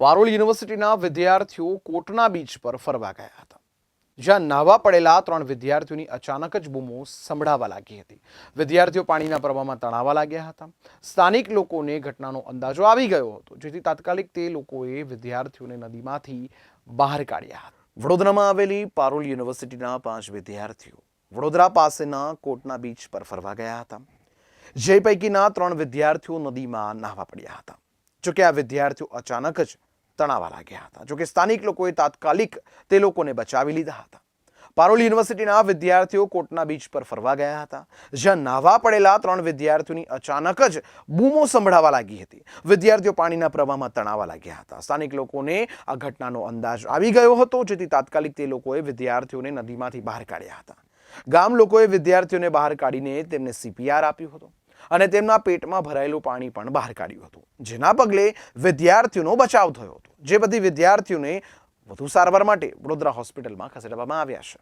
પારોલ યુનિવર્સિટીના વિદ્યાર્થીઓ કોટના બીચ પર ફરવા ગયા હતા. જ્યાં નાહવા પડેલા ત્રણ વિદ્યાર્થીઓની અચાનક જ બૂમો સંભળાવા લાગી હતી. વિદ્યાર્થીઓ પાણીના પ્રવાહમાં તણાવા લાગ્યા હતા. સ્થાનિક લોકોને ઘટનાનો અંદાજો આવી ગયો હતો, જેથી તાત્કાલિક તે લોકોએ વિદ્યાર્થીઓને નદીમાંથી બહાર કાઢ્યા હતા. વડોદરામાં આવેલી પારોલ યુનિવર્સિટીના પાંચ વિદ્યાર્થીઓ વડોદરા પાસેના કોટના બીચ પર ફરવા ગયા હતા. જે પૈકીના ત્રણ વિદ્યાર્થીઓ નદીમાં નાહવા પડ્યા હતા. જોકે આ વિદ્યાર્થીઓ અચાનક જ તણાવા લાગ્યા હતા. જોકે સ્થાનિક લોકોએ તાત્કાલિક તે લોકોને બચાવી લીધા હતા. પારોલ યુનિવર્સિટીના વિદ્યાર્થીઓ કોટના બીચ પર ફરવા ગયા હતા. જ્યાં નાહવા પડેલા ત્રણ વિદ્યાર્થીઓની અચાનક જ બૂમો સંભળાવા લાગી હતી. વિદ્યાર્થીઓ પાણીના પ્રવાહમાં તણાવા લાગ્યા હતા. સ્થાનિક લોકોને આ ઘટનાનો અંદાજ આવી ગયો હતો, જેથી તાત્કાલિક તે લોકોએ વિદ્યાર્થીઓને નદીમાંથી બહાર કાઢ્યા હતા. ગામ લોકોએ વિદ્યાર્થીઓને બહાર કાઢીને તેમને સીપીઆર આપ્યું હતું અને તેમના પેટમાં ભરાયેલું પાણી પણ બહાર કાઢ્યું હતું. જેના પગલે વિદ્યાર્થીઓનો બચાવ થયો હતો. જે બધી વિદ્યાર્થીઓને વધુ સારવાર માટે વડોદરા હોસ્પિટલમાં ખસેડવામાં આવ્યા છે.